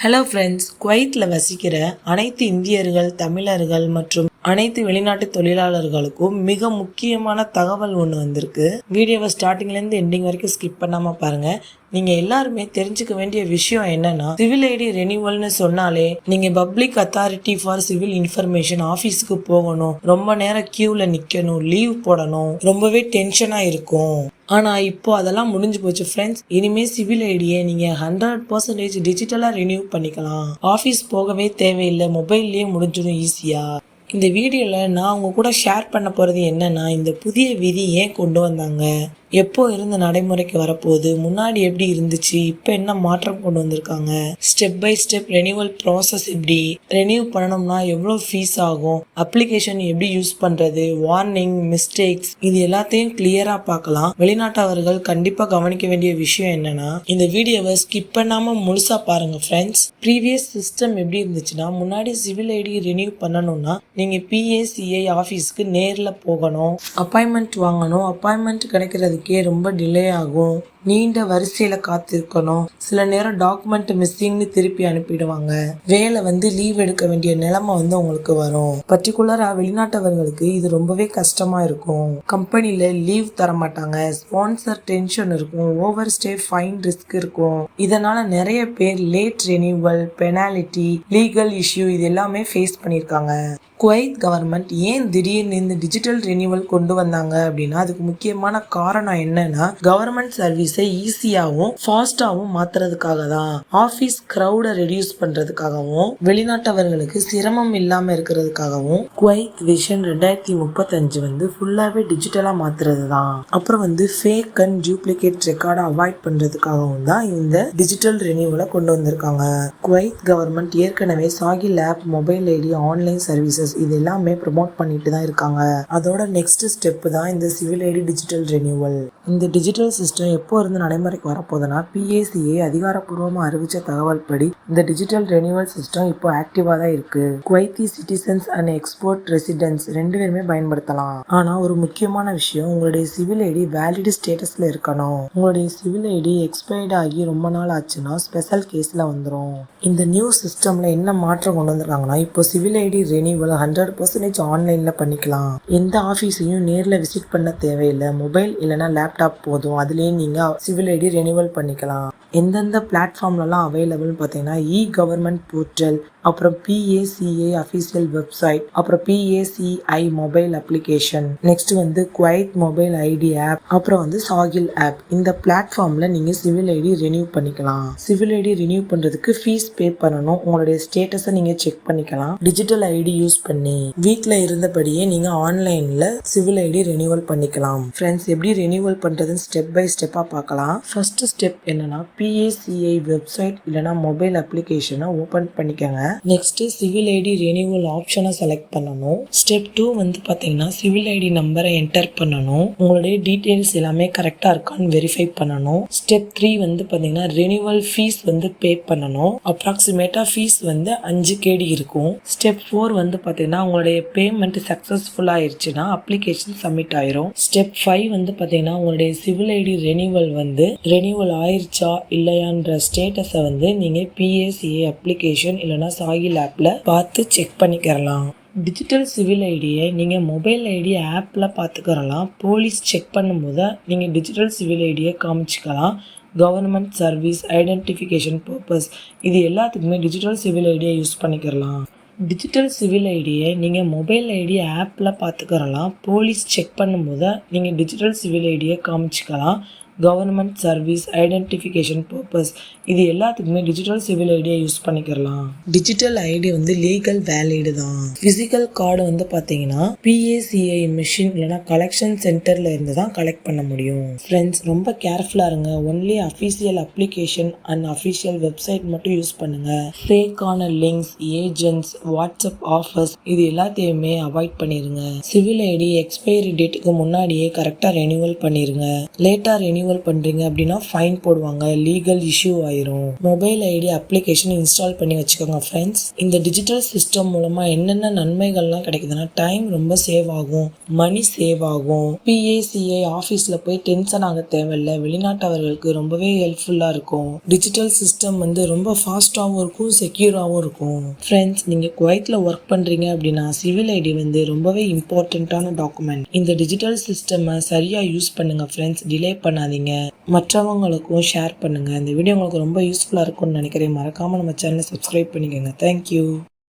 Hello friends குவைத்தில் வசிக்கிற அனைத்து இந்தியர்கள் தமிழர்கள் மற்றும் அனைத்து வெளிநாட்டு தொழிலாளர்களுக்கும் மிக முக்கியமான தகவல் ஒன்று வந்திருக்கு. வீடியோவை ஸ்டார்டிங்லேருந்து எண்டிங் வரைக்கும் ஸ்கிப் பண்ணாமல் பாருங்கள் நீங்கள் எல்லாருமே தெரிஞ்சுக்க வேண்டிய விஷயம் என்னன்னா சிவில் ஐடி ரெனியூவல்னு சொன்னாலே நீங்கள் public authority for civil information ஆஃபீஸுக்கு போகணும். ரொம்ப நேரம் க்யூவில் நிற்கணும் லீவ் போடணும். ரொம்பவே டென்ஷனாக இருக்கும். ஆனால் இப்போ அதெல்லாம் முடிஞ்சு போச்சு ஃப்ரெண்ட்ஸ் இனிமே சிவில் ஐடியை நீங்கள் ஹண்ட்ரட் பர்சன்டேஜ் டிஜிட்டலாக ரினியூ பண்ணிக்கலாம். ஆஃபீஸ் போகவே தேவையில்லை மொபைல்லேயே முடிஞ்சிடும் ஈஸியாக இந்த வீடியோவில் நான் உங்கள் கூட ஷேர் பண்ண போகிறது என்னன்னா இந்த புதிய விதி ஏன் கொண்டு வந்தாங்க? எப்போ இருந்து நடைமுறைக்கு வரப்போகுது? முன்னாடி எப்படி இருந்துச்சு? இப்போ என்ன மாற்றம் கொண்டு வந்திருக்காங்க? Step by step renewal process எப்படி? ரெனியூ பண்ணணும்னா எவ்வளோ ஃபீஸ் ஆகும்? அப்ளிகேஷன் எப்படி யூஸ் பண்ணுறது வார்னிங் மிஸ்டேக்ஸ் இது எல்லாத்தையும் கிளியராக பார்க்கலாம். வெளிநாட்டவர்கள் கண்டிப்பாக கவனிக்க வேண்டிய விஷயம் என்னன்னா இந்த வீடியோவை ஸ்கிப் பண்ணாமல் முழுசாக பாருங்கள் ஃப்ரெண்ட்ஸ் ப்ரீவியஸ் சிஸ்டம் எப்படி இருந்துச்சுன்னா முன்னாடி சிவில் ஐடி ரினியூ பண்ணணும்னா நீங்கள் பிஏசிஐ ஆஃபீஸ்க்கு நேரில் போகணும். அப்பாயின்மெண்ட் வாங்கணும். அப்பாயின்மெண்ட் கிடைக்கிறதுக்கு ரொம்ப டிலே ஆகும். நீண்ட வரிசையில் காத்திருக்கணும். சில நேரம் டாக்குமெண்ட் மிஸ்ஸிங்னு திருப்பி அனுப்பிடுவாங்க. வேலை வந்து லீவ் எடுக்க வேண்டிய நிலைமை வந்து உங்களுக்கு வரும். பர்டிகுலராக வெளிநாட்டவர்களுக்கு இது ரொம்பவே கஷ்டமாக இருக்கும். கம்பெனியில் லீவ் தர மாட்டாங்க ஸ்பான்சர் டென்ஷன் இருக்கும். ஓவர் ஸ்டே ஃபைன் ரிஸ்க் இருக்கும். இதனால நிறைய பேர் late renewal penalty legal issue இது எல்லாமே ஃபேஸ் பண்ணியிருக்காங்க குவைத் கவர்மெண்ட் ஏன் திடீர்னு இந்த டிஜிட்டல் ரினியூவல் கொண்டு வந்தாங்க அப்படின்னா அதுக்கு முக்கியமான காரணம் என்னன்னா கவர்மெண்ட் சர்வீஸை ஈஸியாகவும் ஃபாஸ்டாகவும் மாத்துறதுக்காக தான். ஆஃபீஸ் க்ரௌடை ரெடியூஸ் பண்றதுக்காகவும் வெளிநாட்டவர்களுக்கு சிரமம் இல்லாம இருக்கிறதுக்காகவும் குவைத் விஷன் ரெண்டாயிரத்தி முப்பத்தஞ்சு வந்து ஃபுல்லாவே டிஜிட்டலா மாத்துறது தான். அப்புறம் வந்து ஃபேக் அண்ட் டூப்ளிகேட் ரெக்கார்டை அவாய்ட் பண்றதுக்காகவும் தான் இந்த டிஜிட்டல் ரினியூவலை கொண்டு வந்திருக்காங்க. குவைத் கவர்மெண்ட் ஏற்கனவே Sahel app mobile ID online services இது எல்லாமே ப்ரொமோட் பண்ணிட்டு தான் இருக்காங்க. அதோட நெக்ஸ்ட் ஸ்டெப் தான் இந்த சிவில் ஐடி டிஜிட்டல் ரெனியூவல் இந்த டிஜிட்டல் சிஸ்டம் எப்போ இருந்து நடைமுறைக்கு வரப்போகுதுன்னா பிஏசிஏ அதிகாரப்பூர்வமாக அறிவிச்ச தகவல் படி இந்த டிஜிட்டல் ரெனியூவல் சிஸ்டம் இப்போ ஆக்டிவாக தான் இருக்கு. Kuwaiti citizens and export residents ரெண்டு பேருமே பயன்படுத்தலாம். ஆனால் ஒரு முக்கியமான விஷயம் உங்களுடைய சிவில் ஐடி வேலிட் ஸ்டேட்டஸில் இருக்கணும். உங்களுடைய சிவில் ஐடி எக்ஸ்பயர்ட் ஆகி ரொம்ப நாள் ஆச்சுன்னா ஸ்பெஷல் கேஸில் வந்துடும் இந்த நியூ சிஸ்டமில் என்ன மாற்றம் கொண்டு வந்திருக்காங்கன்னா இப்போ civil ID renewal hundred percentage ஆன்லைனில் பண்ணிக்கலாம். எந்த ஆஃபீஸையும் நேரில் விசிட் பண்ண தேவையில்லை. மொபைல் இல்லைன்னா லேப்டாப் போதும். அதுலேயே நீங்கள் சிவில் ஐடி ரெனியூவல் பண்ணிக்கலாம். எந்தெந்த பிளாட்ஃபார்ம்லலாம் அவைலபிள்னு பார்த்தீங்கன்னா இ கவர்மெண்ட் போர்ட்டல் அப்புறம் பிஏசிஏ அஃபீஷியல் வெப்சைட் அப்புறம் பிஏசிஐ மொபைல் அப்ளிகேஷன் நெக்ஸ்ட் வந்து குவைத் மொபைல் ஐடி ஆப் அப்புறம் வந்து சாகில் ஆப் இந்த பிளாட்ஃபார்ம்ல நீங்க சிவில் ஐடி ரினியூ பண்ணிக்கலாம். சிவில் ஐடி ரினியூ பண்றதுக்கு ஃபீஸ் பே பண்ணணும். உங்களுடைய ஸ்டேட்டஸை நீங்க செக் பண்ணிக்கலாம். டிஜிட்டல் ஐடி யூஸ் பண்ணி வீட்டில் இருந்தபடியே நீங்க ஆன்லைன்ல சிவில் ஐடி ரினியூவல் பண்ணிக்கலாம். ஃப்ரெண்ட்ஸ் எப்படி ரினியூவல் பண்றதுன்னு ஸ்டெப் பை ஸ்டெப்பா பார்க்கலாம். ஃபர்ஸ்ட் ஸ்டெப் என்னன்னா பிஏசிஐ வெப்சைட் இல்லைன்னா மொபைல் அப்ளிகேஷனை ஓபன் பண்ணிக்கோங்க. நெக்ஸ்ட் சிவில் ஐடி ரினியூவல் ஆப்ஷனை செலக்ட் பண்ணணும். ஸ்டெப் டூ வந்து பார்த்தீங்கன்னா சிவில் ஐடி நம்பரை என்டர் பண்ணணும். உங்களுடைய டீட்டெயில்ஸ் எல்லாமே கரெக்டாக இருக்கான்னு வெரிஃபை பண்ணணும். ஸ்டெப் த்ரீ வந்து பார்த்தீங்கன்னா ரினியூவல் ஃபீஸ் வந்து பே பண்ணணும். அப்ராக்சிமேட்டாக ஃபீஸ் வந்து அஞ்சு கேடி இருக்கும். ஸ்டெப் ஃபோர் வந்து பார்த்தீங்கன்னா உங்களுடைய பேமெண்ட் சக்ஸஸ்ஃபுல் ஆயிருச்சுன்னா அப்ளிகேஷன் சப்மிட் ஆயிரும். ஸ்டெப் ஃபைவ் வந்து பார்த்தீங்கன்னா உங்களுடைய சிவில் ஐடி ரெனியூவல் வந்து ரெனியூவல் ஆயிருச்சா இல்லையான்ற ஸ்டேட்டஸை வந்து நீங்கள் பிஎஸ்சிஏ அப்ளிகேஷன் இல்லைன்னா சாயில் ஆப்பில் பார்த்து செக் பண்ணிக்கிறலாம். டிஜிட்டல் சிவில் ஐடியை நீங்கள் மொபைல் ஐடி ஆப்பில் பார்த்துக்கிறலாம். போலீஸ் செக் பண்ணும்போது நீங்கள் டிஜிட்டல் சிவில் ஐடியை காமிச்சிக்கலாம். கவர்மெண்ட் சர்வீஸ் ஐடென்டிஃபிகேஷன் பர்பஸ் இது எல்லாத்துக்குமே டிஜிட்டல் சிவில் ஐடியை யூஸ் பண்ணிக்கிறலாம். டிஜிட்டல் சிவில் ஐடியை நீங்கள் மொபைல் ஐடி ஆப்பில் பார்த்துக்கிறலாம். போலீஸ் செக் பண்ணும்போது நீங்கள் டிஜிட்டல் சிவில் ஐடியை காமிச்சிக்கலாம். கவர்மெண்ட் சர்வீஸ் ஐடென்டிஃபிகேஷன் பர்பஸ் இது எல்லாத்துக்குமே டிஜிட்டல் சிவில் ஐடியை யூஸ் பண்ணிக்கிறலாம். டிஜிட்டல் ஐடி வந்து லீகல் வேலிடு தான். ஃபிசிக்கல் கார்டு வந்து பார்த்தீங்கன்னா பிஏசிஐ மிஷின் இல்லைனா கலெக்ஷன் சென்டரில் இருந்து தான் கலெக்ட் பண்ண முடியும். ஃப்ரெண்ட்ஸ் ரொம்ப கேர்ஃபுல்லாக இருங்க. Only official application and official website மட்டும் யூஸ் பண்ணுங்க. ஃபேக்கான லிங்க்ஸ் ஏஜென்ட்ஸ் வாட்ஸ்அப் ஆஃபர்ஸ் இது எல்லாத்தையுமே அவாய்ட் பண்ணிடுங்க சிவில் ஐடி எக்ஸ்பைரி டேட்டுக்கு முன்னாடியே கரெக்டாக ரெனியூவல் பண்ணிடுங்க லேட்டாக ரெனியூ ரினியூவல் பண்ணுறீங்க அப்படின்னா ஃபைன் போடுவாங்க. லீகல் இஷ்யூ ஆயிரும். மொபைல் ஐடி அப்ளிகேஷன் இன்ஸ்டால் பண்ணி வச்சுக்கோங்க ஃப்ரெண்ட்ஸ் இந்த டிஜிட்டல் சிஸ்டம் மூலமாக என்னென்ன நன்மைகள்லாம் கிடைக்குதுன்னா டைம் ரொம்ப சேவ் ஆகும். மணி சேவ் ஆகும். பிஏசிஐ ஆஃபீஸில் போய் டென்ஷன் ஆக தேவையில்ல. வெளிநாட்டவர்களுக்கு ரொம்பவே ஹெல்ப்ஃபுல்லாக இருக்கும். டிஜிட்டல் சிஸ்டம் வந்து ரொம்ப ஃபாஸ்ட்டாகவும் இருக்கும் செக்யூராகவும் இருக்கும். ஃப்ரெண்ட்ஸ் நீங்கள் குவைத்தில் ஒர்க் பண்ணுறீங்க அப்படின்னா சிவில் ஐடி வந்து ரொம்பவே இம்பார்ட்டண்ட்டான டாக்குமெண்ட் இந்த டிஜிட்டல் சிஸ்டமை சரியாக யூஸ் பண்ணுங்க ஃப்ரெண்ட்ஸ் டிலே பண்ணாதீங்க. மற்றவங்களுக்கும் ஷேர் பண்ணுங்கள் இந்த வீடியோ உங்களுக்கு ரொம்ப யூஸ்ஃபுல்லாக இருக்கும்னு நினைக்கிறேன். மறக்காமல் நம்ம சேனலை சப்ஸ்கிரைப் பண்ணிக்கோங்க. தேங்க்யூ